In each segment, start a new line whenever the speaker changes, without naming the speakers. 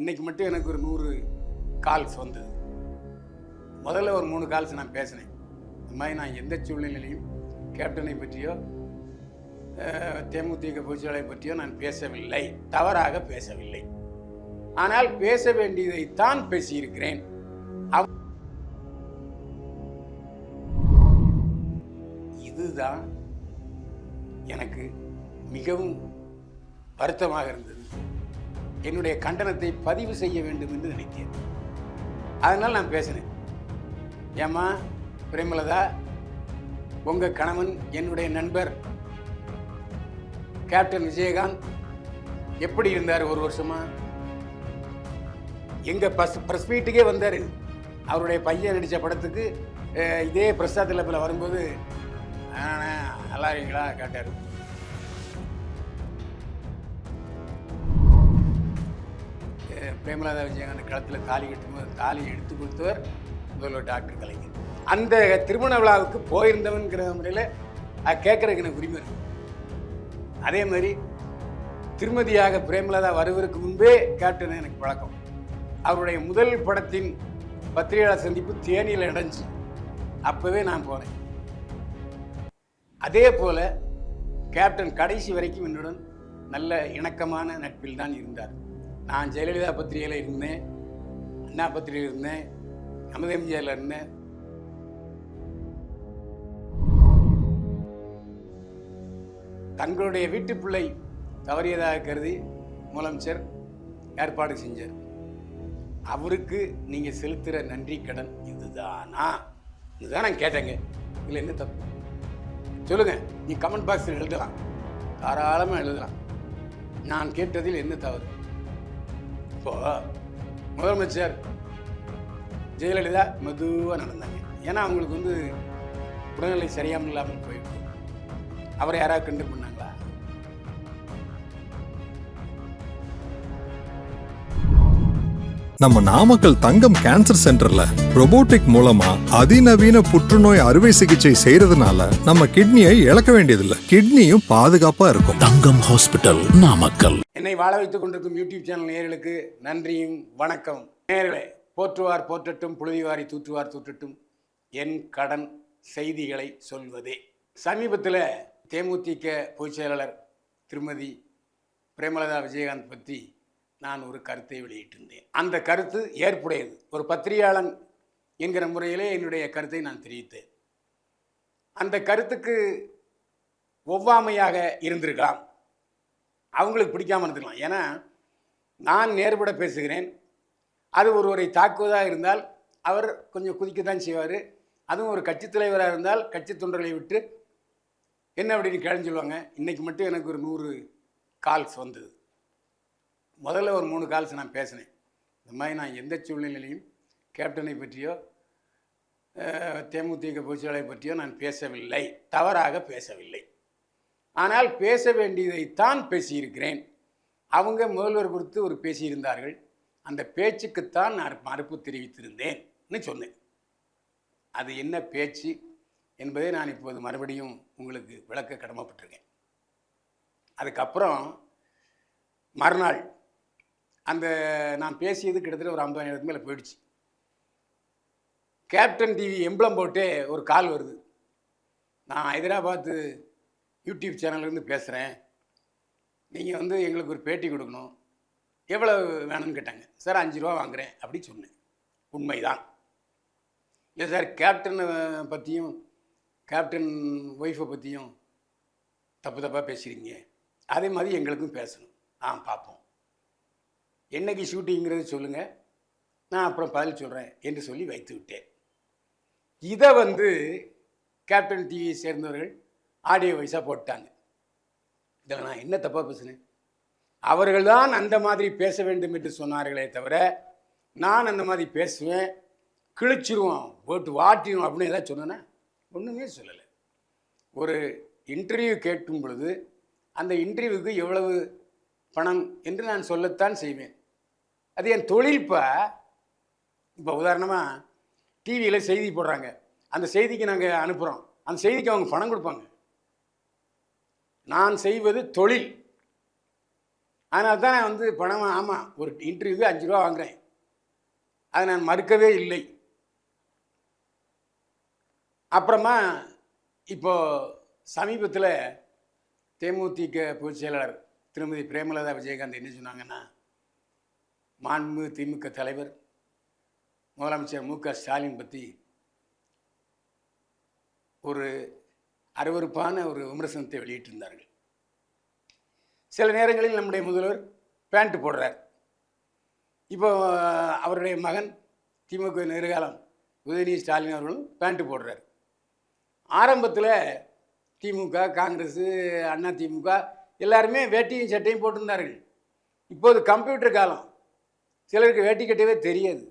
இன்னைக்கு மட்டும் எனக்கு ஒரு நூறு கால்ஸ் வந்தது. முதல்ல ஒரு மூணு கால்ஸ் நான் பேசினேன். இந்த மாதிரி நான் எந்த சூழ்நிலையிலையும் கேப்டனை பற்றியோ தேமுதிக பொதுச்செயலை பற்றியோ நான் பேசவில்லை. தவறாக பேசவில்லை. ஆனால் பேச வேண்டியதைத்தான் பேசியிருக்கிறேன். இதுதான் எனக்கு மிகவும் வருத்தமாக இருந்தது. என்னுடைய கண்டனத்தை பதிவு செய்ய வேண்டும் என்று நினைத்தேன். அதனால் நான் பேசினேன். ஏம்மா பிரேமலதா உங்கள் கணவன் என்னுடைய நண்பர் கேப்டன் விஜயகாந்த் எப்படி இருந்தார் ஒரு வருஷமா? எங்கள் பஸ் ப்ரெஸ் மீட்டுக்கே வந்தார். அவருடைய பையன் நடித்த படத்துக்கு இதே பிரசாத் லப்பில் வரும்போது நல்லா இருக்கீங்களா? கேட்டார். பிரேமலதா விஜயகாந்த் களத்தில் தாலி கட்டும்போது தாலியை எடுத்து கொடுத்தவர் முதல்வர் டாக்டர் கலைஞர். அந்த திருமண விழாவுக்கு போயிருந்தவன்கிற முறையில் அதை கேட்குறதுக்கு எனக்கு உரிமை இருக்கு. அதே மாதிரி திருமதியாக பிரேமலதா வருவதற்கு முன்பே கேப்டன் எனக்கு பழக்கம். அவருடைய முதல் படத்தின் பத்திரிகையாளர் சந்திப்பு தேனியில் நடந்துச்சு அப்போவே நான் போனேன். அதே போல் கேப்டன் கடைசி வரைக்கும் என்னுடன் நல்ல இணக்கமான நட்பில் தான் இருந்தார். நான் ஜெயலலிதா பத்திரிகையில் இருந்தேன் அண்ணா பத்திரிகையில் இருந்தேன் நமது எம்ஜிஆரில் இருந்தேன். தங்களுடைய வீட்டு பிள்ளை தவறியதாக கருதி முதலமைச்சர் ஏற்பாடு செஞ்சார். அவருக்கு நீங்கள் செலுத்துகிற நன்றி கடன் இதுதானா? இதுதான் நான் கேட்டேங்க. இதில் என்ன தப்பு? சொல்லுங்க. நீ கமெண்ட் பாக்ஸில் எழுதலாம். தாராளமாக எழுதலாம். நான் கேட்டதில் என்ன தவறு? இப்போ முதலமைச்சர் ஜெயலலிதா மெதுவாக நடந்தாங்க. ஏன்னா அவங்களுக்கு வந்து உடல்நிலை சரியாமல் இல்லாமல் போயிடுச்சு. அவரை யாராவது கண்டு பண்ணாங்க
நம்ம நாமக்கல் தங்கம் கேன்சர் சென்டர்ல robotic மூலமா அதிநவீன புற்றுநோய் அறுவை சிகிச்சை செய்யறதுனால நம்ம கிட்னியை இழக்க வேண்டியதில்லை. கிட்னியும் பாதுகாப்பா இருக்கும்.
தங்கம் ஹாஸ்பிட்டல் நாமக்கல்.
என்னை வாழ வைத்துக் கொண்டிருக்கும் யூடியூப் சேனல் நேயர்களுக்கு நன்றியும் வணக்கம். நேயர்களே போற்றுவார் போற்றட்டும் புழுதிவாரி தூற்றுவார் தூற்றட்டும் என் கடன் செய்திகளை சொல்வதே. சமீபத்தில் தேமுதிக பொதுச் செயலாளர் திருமதி பிரேமலதா விஜயகாந்த் பற்றி நான் ஒரு கருத்தை வெளியிட்டிருந்தேன். அந்த கருத்து ஏற்புடையது. ஒரு பத்திரிகையாளன் என்கிற முறையிலே என்னுடைய கருத்தை நான் தெரிவித்தேன். அந்த கருத்துக்கு ஒவ்வாமையாக இருந்திருக்கலாம். அவங்களுக்கு பிடிக்காம இருந்துக்கலாம் ஏன்னா நான் நேர்பட பேசுகிறேன். அது ஒருவரை தாக்குவதாக இருந்தால் அவர் கொஞ்சம் குதிக்க தான் செய்வார். அதுவும் ஒரு கட்சித் தலைவராக இருந்தால் கட்சி தொண்டர்களை விட்டு என்ன அப்படின்னு கேள்வி சொல்லுவாங்க. இன்றைக்கி மட்டும் எனக்கு ஒரு நூறு கால்ஸ் வந்தது. முதல்ல ஒரு மூணு கால்ஸ் நான் பேசினேன். இந்த மாதிரி நான் எந்த சூழ்நிலையிலையும் கேப்டனை பற்றியோ தேமுதிக பொதுச்செயலை பற்றியோ நான் பேசவில்லை. தவறாக பேசவில்லை. ஆனால் பேச வேண்டியதைத்தான் பேசியிருக்கிறேன். அவங்க முதல்வர் குறித்து ஒரு பேசியிருந்தார்கள். அந்த பேச்சுக்குத்தான் நான் மறுப்பு தெரிவித்திருந்தேன்னு சொன்னேன். அது என்ன பேச்சு என்பதை நான் இப்போது மறுபடியும் உங்களுக்கு விளக்க கடமைப்பட்டிருக்கேன். அதுக்கப்புறம் மறுநாள் அந்த நான் பேசியது கிட்டத்தட்ட ஒரு ஐம்பதாயிரத்துக்கு மேலே போயிடுச்சு. கேப்டன் டிவி எம்பளம் போட்டு ஒரு கால் வருது. நான் ஹைதராபாத்து யூடியூப் சேனல்லேருந்து பேசுகிறேன் நீங்கள் வந்து எங்களுக்கு ஒரு பேட்டி கொடுக்கணும். எவ்வளோ வேணும்னு கேட்டாங்க. சார் அஞ்சு ரூபா வாங்குறேன் அப்படி சொன்னேன். உண்மைதான். இல்லை சார் கேப்டனை பற்றியும் கேப்டன் ஒய்ஃபை பற்றியும் தப்பு தப்பாக பேசுகிறீங்க அதே மாதிரி எங்களுக்கும் பேசணும். ஆ பார்ப்போம். என்னைக்கு ஷூட்டிங்கிறது சொல்லுங்கள் நான் அப்புறம் பதில் சொல்கிறேன் என்று சொல்லி வைத்து விட்டேன். இதை வந்து கேப்டன் டிவியை சேர்ந்தவர்கள் ஆடியோ வைஸாக போட்டாங்க. இதில் நான் என்ன தப்பாக பேசுனேன்? அவர்கள்தான் அந்த மாதிரி பேச வேண்டும் என்று சொன்னார்களே தவிர நான் அந்த மாதிரி பேசுவேன் கிழிச்சிருவோம் போட்டு வாட்டிடுவோம் அப்படின்னு ஏதாவது சொன்னேன்னா ஒன்றுமே சொல்லலை. ஒரு இன்டர்வியூ கேட்கும் பொழுது அந்த இன்டர்வியூக்கு எவ்வளவு பணம் என்று நான் சொல்லத்தான் செய்வேன். அது என் தொழில்ப்பா இப்போ உதாரணமாக டிவியில் செய்தி போடுறாங்க. அந்த செய்திக்கு நாங்கள் அனுப்புகிறோம் அந்த செய்திக்கு அவங்க பணம் கொடுப்பாங்க. நான் செய்வது தொழில். அதனால தான் நான் வந்து பணம் ஆமாம் ஒரு இன்டர்வியூக்கு அஞ்சு ரூபா வாங்குறேன். அதை நான் மறுக்கவே இல்லை. அப்புறமா இப்போ சமீபத்தில் தேமுதிக பொதுச் செயலாளர் திருமதி பிரேமலதா விஜயகாந்த் என்ன சொன்னாங்கன்னா மாண்பு திமுக தலைவர் முதலமைச்சர் மு க ஸ்டாலின் பற்றி ஒரு அருவருப்பான ஒரு விமர்சனத்தை வெளியிட்டிருந்தார்கள். சில நேரங்களில் நம்முடைய முதல்வர் பேண்ட்டு போடுறார். இப்போ அவருடைய மகன் திமுக நெருகாலம் உதயநிதி ஸ்டாலின் அவர்களும் பேண்ட்டு போடுறார். ஆரம்பத்தில் திமுக காங்கிரஸ் அண்ணா திமுக எல்லாருமே வேட்டியும் சட்டையும் போட்டிருந்தார்கள். இப்போது கம்ப்யூட்டர் காலம். சிலருக்கு வேட்டி கட்டவே தெரியாது.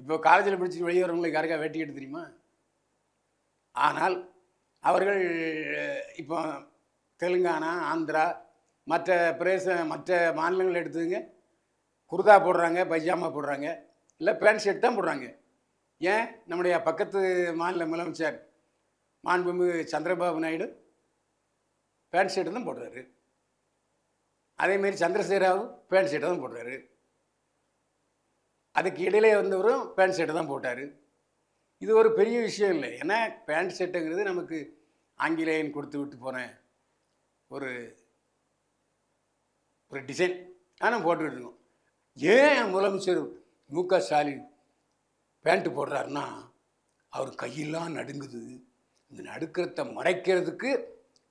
இப்போ காலேஜில் படிச்சுட்டு வெளியே வரவங்களுக்கு யாருக்கா வேட்டி கட்ட தெரியுமா? ஆனால் அவர்கள் இப்போ தெலுங்கானா ஆந்திரா மற்ற பிரதேச மற்ற மாநிலங்கள் எடுத்துங்க குர்தா போடுறாங்க பைஜாமா போடுறாங்க இல்லை பேண்ட் ஷர்ட் தான் போடுறாங்க. ஏன்? நம்முடைய பக்கத்து மாநில முதலமைச்சர் மாண்புமிகு சந்திரபாபு நாயுடு பேண்ட் ஷர்ட்டு தான் போடுறாரு. அதேமாரி சந்திரசேகராவும் பேண்ட் ஷர்ட்டை தான் போடுறாரு. அதுக்கு இடையிலே வந்தவரும் பேண்ட் ஷர்ட்டை தான் போட்டார். இது ஒரு பெரிய விஷயம் இல்லை. ஏன்னா பேண்ட் ஷர்ட்டுங்கிறது நமக்கு ஆங்கிலேயன் கொடுத்து விட்டு போன ஒரு ஒரு டிசைன் ஆனால் போட்டுக்கிட்டு இருக்கோம். ஏன் முதலமைச்சர் மு க ஸ்டாலின் பேண்ட்டு போடுறாருன்னா அவர் கையெல்லாம் நடுங்குது. இந்த நடுக்கிறத மறைக்கிறதுக்கு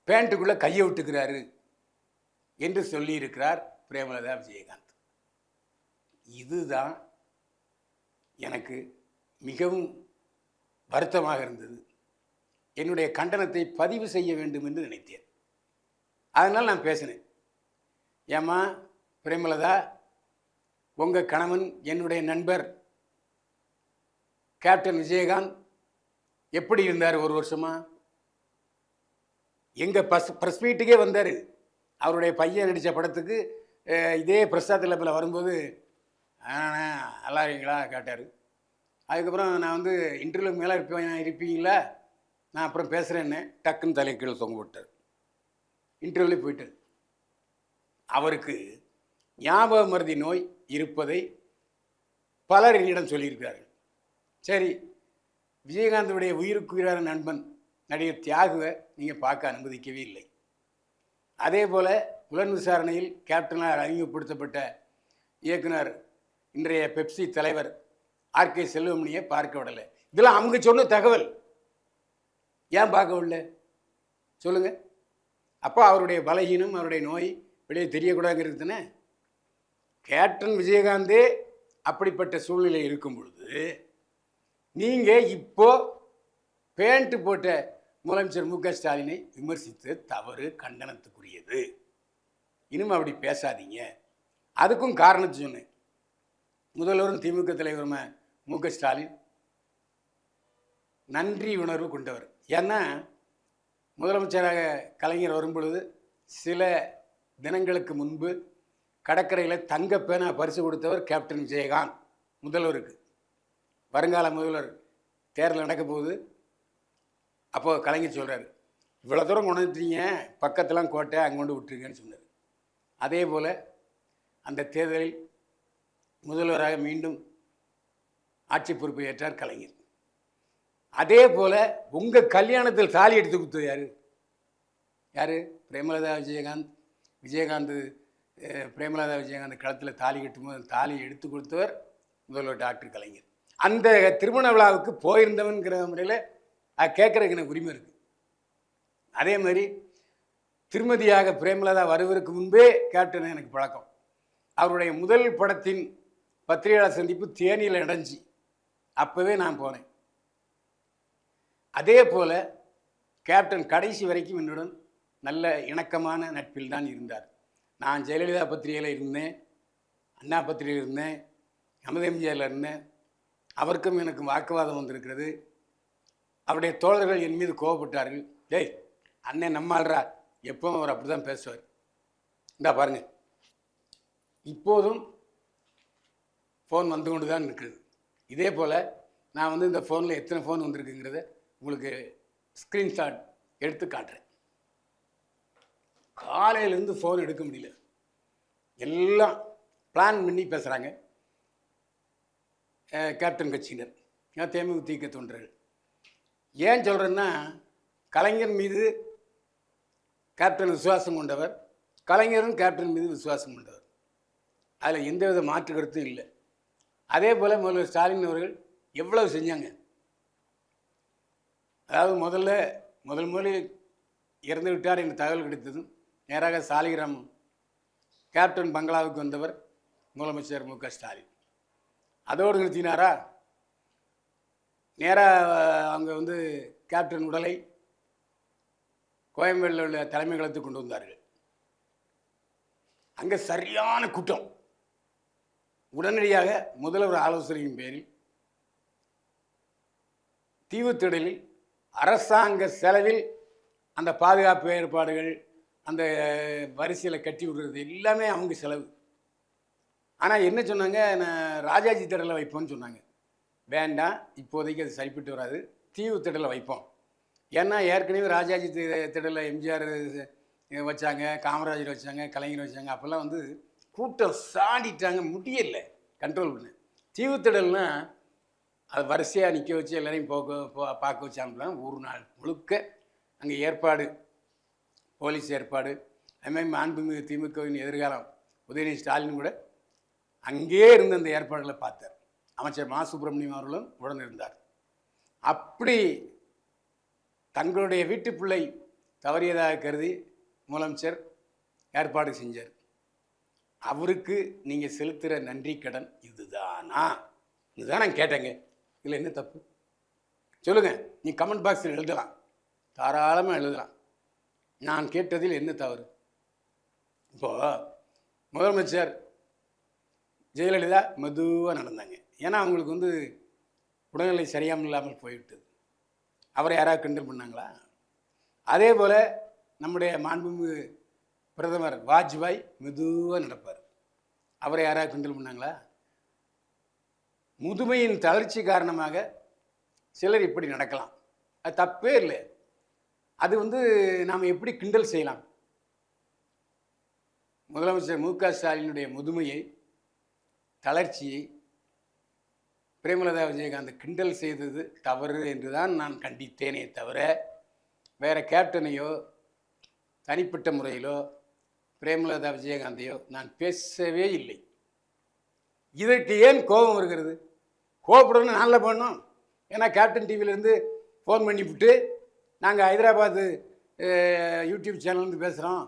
பேண்ட்டுக்குள்ளே கையை விட்டுக்கிறாரு என்று சொல்லியிருக்கிறார் பிரேமலதா விஜயகாந்த். இதுதான் எனக்கு மிகவும் வருத்தமாக இருந்தது. என்னுடைய கண்டனத்தை பதிவு செய்ய வேண்டும் என்று நினைத்தேன். அதனால் நான் பேசினேன். ஏம்மா பிரேமலதா உங்கள் கணவன் என்னுடைய நண்பர் கேப்டன் விஜயகாந்த் எப்படி இருந்தார் ஒரு வருஷமா? எங்கள் பஸ் ப்ரெஸ் மீட்டுக்கே வந்தார். அவருடைய பையன் நடித்த படத்துக்கு இதே பிரசாத் கிளப்பில் வரும்போது "அண்ணா, நல்லா இருக்கீங்களா கேட்டார். அதுக்கப்புறம் நான் வந்து இன்டர்வியூக்கு மேலே இருப்பேன் இருப்பீங்களா நான் அப்புறம் பேசுகிறேன்னு டக்குன்னு தலை கீழே தொங்க விட்டார். இன்டர்வியூவில் போயிட்டார். அவருக்கு ஞாபக மருதி நோய் இருப்பதை பலர் என்னிடம் சொல்லியிருக்கிறார்கள். சரி விஜயகாந்தனுடைய உயிருக்குயிரான நண்பன் நடிகர் தியாகுவை நீங்கள் பார்க்க அனுமதிக்கவே இல்லை. அதே போல் புலன் விசாரணையில் கேப்டனாக அறிமுகப்படுத்தப்பட்ட இயக்குனர் இன்றைய பெப்சி தலைவர் ஆர்கே செல்வமணியை பார்க்க விடலை. இதெல்லாம் அவங்க சொன்ன தகவல். ஏன் பார்க்க விடல? சொல்லுங்கள் அப்போ அவருடைய பலகீனம் அவருடைய நோய் வெளியே தெரியக்கூடாதுங்கிறது தானே? கேப்டன் விஜயகாந்தே அப்படிப்பட்ட சூழ்நிலை இருக்கும் பொழுது நீங்கள் இப்போ பேண்ட்டு போட்ட முதலமைச்சர் மு க ஸ்டாலினை விமர்சித்து தவறு கண்டனத்துக்குரியது. இனிமே அப்படி பேசாதீங்க. அதுக்கும் காரணத்தை சொன்னேன். முதல்வரும் திமுக தலைவருமா மு க ஸ்டாலின்? நன்றி உணர்வு கொண்டவர். ஏன்னா முதலமைச்சராக கலைஞர் வரும்பொழுது சில தினங்களுக்கு முன்பு கடற்கரையில் தங்க பேனா பரிசு கொடுத்தவர் கேப்டன் விஜயகாந்த் முதல்வருக்கு. வருங்கால முதல்வர் தேர்தல் நடக்க போகுது அப்போது கலைஞர் சொல்கிறார் இவ்வளோ தூரம் கொண்டு வந்துட்டீங்க கோட்டை அங்கே கொண்டு விட்டுருங்கன்னு சொன்னார். அதே போல் அந்த தேர்தலில் முதல்வராக மீண்டும் ஆட்சி பொறுப்பை ஏற்றார் கலைஞர். அதே போல் உங்கள் கல்யாணத்தில் தாலி எடுத்து கொடுத்தது யார்? யார்? பிரேமலதா விஜயகாந்த். விஜயகாந்த் பிரேமலதா விஜயகாந்த் களத்தில் தாலி கட்டும்போது தாலி எடுத்து கொடுத்தவர் முதல்வர் டாக்டர் கலைஞர். அந்த திருமண விழாவுக்கு போயிருந்தவன்கிற முறையில் அது கேட்குறதுக்கு எனக்கு உரிமை இருக்குது அதே மாதிரி திருமதியாக பிரேமலதா வருவதற்கு முன்பே கேப்டன் எனக்கு பழக்கம். அவருடைய முதல் படத்தின் பத்திரிகையாளர் சந்திப்பு தேனியில் இடைஞ்சி. அப்போவே நான் போனேன். அதே போல் கேப்டன் கடைசி வரைக்கும் என்னுடன் நல்ல இணக்கமான நட்பில் தான் இருந்தார். நான் ஜெயலலிதா பத்திரிகையில் இருந்தேன் அண்ணா பத்திரிகையில் இருந்தேன் அமிர்த எம்ஜிஆரில் இருந்தேன். அவருக்கும் எனக்கு வாக்குவாதம் வந்திருக்கிறது. அவருடைய தோழர்கள் என் மீது கோவப்பட்டார்கள். டேய் அண்ணன் நம்மாள்ரா எப்பவும் அவர் அப்படி தான் பேசுவார். இந்தா பாருங்கள் இப்போதும் ஃபோன் வந்து கொண்டு தான் இருக்குது. இதே போல் நான் வந்து இந்த ஃபோனில் எத்தனை ஃபோன் வந்திருக்குங்கிறத உங்களுக்கு ஸ்க்ரீன்ஷாட் எடுத்து காட்டுறேன். காலையிலேருந்து ஃபோன் எடுக்க முடியல. எல்லாம் பிளான் பண்ணி பேசுகிறாங்க கேப்டன் கட்சியினர். அஹ் தேமுதிக தொண்டர்கள். ஏன் சொல்கிறேன்னா கலைஞர் மீது கேப்டன் விசுவாசம் கொண்டவர். கலைஞரும் கேப்டன் மீது விசுவாசம் கொண்டவர். அதில் எந்தவித மாற்று கருத்தும் இல்லை. அதே போல் முதல்வர் ஸ்டாலின் அவர்கள் எவ்வளவு செஞ்சாங்க? அதாவது முதல்ல முதல் முதலில் இறந்து விட்டார் என்ற தகவல் கிடைத்ததும் நேராக சாலிகிராம் கேப்டன் பங்களாவுக்கு வந்தவர் முதலமைச்சர் மு க ஸ்டாலின். அதோடு நிறுத்தினாரா? நேராக அங்கே வந்து கேப்டன் உடலை கோயம்பேடில் உள்ள தலைமைகளத்துக்கு கொண்டு வந்தார்கள். அங்கே சரியான கூட்டம். உடனடியாக முதல்வர் ஆலோசனையின் பேரில் தீவுத்திடலில் அரசாங்க செலவில் அந்த பாதுகாப்பு ஏற்பாடுகள் அந்த வரிசையில் கட்டி விடுறது எல்லாமே அவங்க செலவு. ஆனால் என்ன சொன்னாங்க? நான் ராஜாஜி திடலை வைப்போம்னு சொன்னாங்க. வேண்டாம் இப்போதைக்கு அது சரிப்பட்டு வராது. தீவு திடலில் வைப்போம். ஏன்னா ஏற்கனவே ராஜாஜி திடலில் எம்ஜிஆர் வச்சாங்க காமராஜர் வச்சாங்க கலைஞர் வச்சாங்க அப்போல்லாம் வந்து கூட்டம் சாடிட்டாங்க முடியல. கண்ட்ரோல் பண்ண. தீவுத்திடல்னா அது வரிசையாக நிற்க வச்சு எல்லாரையும் போக போ பார்க்க வச்சு அனுப்பலாம் ஒரு நாள் முழுக்க அங்கே ஏற்பாடு போலீஸ் ஏற்பாடு. அதுமாதிரி மாண்புமிகு திமுகவின் எதிர்காலம். உதயநிதி ஸ்டாலின் கூட அங்கே இருந்த அந்த ஏற்பாடுகளை பார்த்தார். அமைச்சர் மா. சுப்பிரமணியம் அவர்களும் உடன் இருந்தார் அப்படி தங்களுடைய வீட்டு பிள்ளை தவறியதாக கருதி முதலமைச்சர் ஏற்பாடு செஞ்சார். அவருக்கு நீங்கள் செலுத்துகிற நன்றி கடன் இதுதானா? இதுதான் நான் கேட்டேங்க. இதில் என்ன தப்பு? சொல்லுங்கள் நீ கமெண்ட் பாக்ஸில் எழுதலாம். தாராளமாக எழுதலாம். நான் கேட்டதில் என்ன தவறு? இப்போது முதலமைச்சர் ஜெயலலிதா மெதுவாக நடந்தாங்க. ஏன்னா அவங்களுக்கு வந்து உடல்நிலை சரியாமல் இல்லாமல் போய்விட்டது. அவரை யாராவது கிண்டல் பண்ணாங்களா? அதே போல் நம்முடைய மாண்புமிகு பிரதமர் வாஜ்பாய் மெதுவாக நடப்பார். அவரை யாராவது கிண்டல் பண்ணாங்களா? முதுமையின் தளர்ச்சி காரணமாக சிலர் இப்படி நடக்கலாம். அது தப்பே இல்லை. அது வந்து நாம் எப்படி கிண்டல் செய்யலாம்? முதலமைச்சர் மு க ஸ்டாலினுடைய முதுமையை தளர்ச்சியை பிரேமலதா விஜயகாந்த் கிண்டல் செய்தது தவறு என்று தான் நான் கண்டித்தேனே தவிர வேறு கேப்டனையோ தனிப்பட்ட முறையிலோ பிரேமலதா விஜயகாந்தையோ நான் பேசவே இல்லை. இதற்கு ஏன் கோபம் வருகிறது? கோபப்படணும் நல்ல பண்ணோம் ஏன்னா கேப்டன் டிவிலேருந்து ஃபோன் பண்ணிவிட்டு நாங்கள் ஹைதராபாத்து யூடியூப் சேனல்லேருந்து பேசுகிறோம்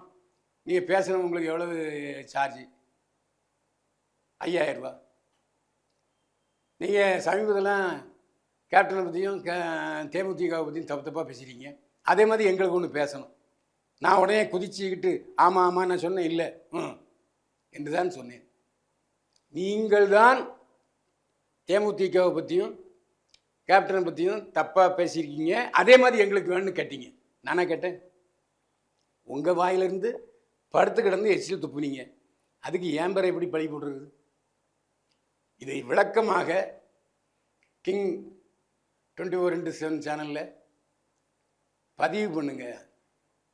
நீங்கள் பேசுகிறோம் உங்களுக்கு எவ்வளவு சார்ஜ் ஐயாயிரரூபா நீங்கள் சமீபத்தெல்லாம் கேப்டனை பற்றியும் கே தேமுதிகவை பற்றியும் தப்பு தப்பாக பேசுகிறீங்க அதே மாதிரி எங்களுக்கு ஒன்று பேசணும். நான் உடனே குதிச்சுக்கிட்டு ஆமாம் ஆமாம் நான் சொன்னேன் இல்லை. ம். என்று தான் சொன்னேன். நீங்கள் தான் தேமுதிகவை பற்றியும் கேப்டனை பற்றியும் தப்பாக பேசியிருக்கீங்க. அதே மாதிரி எங்களுக்கு வேணும்னு கேட்டீங்க. நானா கேட்டேன். உங்கள் வாயிலிருந்து படுத்து கிடந்து எச்சில் துப்புனீங்க. அதுக்கு ஏம்பரை எப்படி பழி போடுறது? இதை விளக்கமாக king twenty four into seven சேனலில் பதிவு பண்ணுங்கள்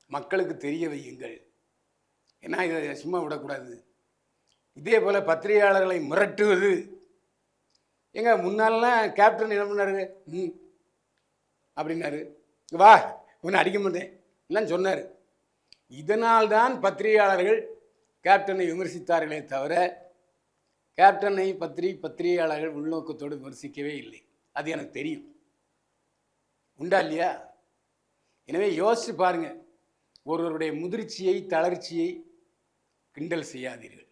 மக்களுக்கு தெரிய வையுங்கள். ஏன்னா இதை சும்மா விடக்கூடாது. இதே போல் பத்திரிகையாளர்களை மிரட்டுவது. எங்க முன்னாலாம் கேப்டன் என்ன பண்ணாரு ம். அப்படின்னாரு. வா உன்னை அடிக்க மாட்டேன். எல்லாம் சொன்னார். இதனால்தான் பத்திரிகையாளர்கள் கேப்டனை விமர்சித்தார்களே தவிர கேப்டனை பத்திரி பத்திரிகையாளர்கள் உள்நோக்கத்தோடு விமர்சிக்கவே இல்லை. அது எனக்கு தெரியும். உண்டா இல்லையா? எனவே யோசிச்சு பாருங்கள் ஒருவருடைய முதிர்ச்சியை தளர்ச்சியை கிண்டல் செய்யாதீர்கள்.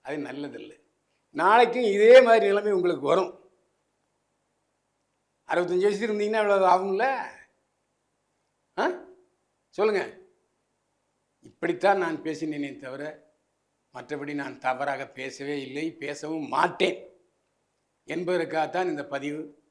அது நல்லதில்லை. நாளைக்கும் இதே மாதிரி நிலைமை உங்களுக்கு வரும். அறுபத்தஞ்சு வயசு இருந்தீங்கன்னா இவ்வளோ ஆகும்ல? ஆ? சொல்லுங்கள் இப்படித்தான் நான் பேசினேனே தவிர மற்றபடி நான் தவறாக பேசவே இல்லை பேசவும் மாட்டேன். என்பதற்காகத்தான் இந்த பதிவு.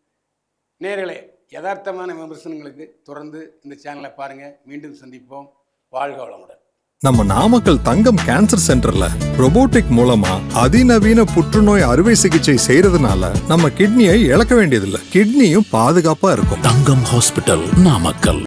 நேர்களே யதார்த்தமான விமர்சனங்களுக்கு தொடர்ந்து இந்த சேனலை பாருங்கள் மீண்டும் சந்திப்போம். வாழ்க வளமுடன்.
நம்ம நாமக்கல் தங்கம் கேன்சர் சென்டர்ல robotic மூலமா அதிநவீன புற்றுநோய் அறுவை சிகிச்சை செய்யறதுனால நம்ம கிட்னியை இழக்க வேண்டியதில்லை. கிட்னியும் பாதுகாப்பா இருக்கும்.
தங்கம் ஹாஸ்பிட்டல் நாமக்கல்.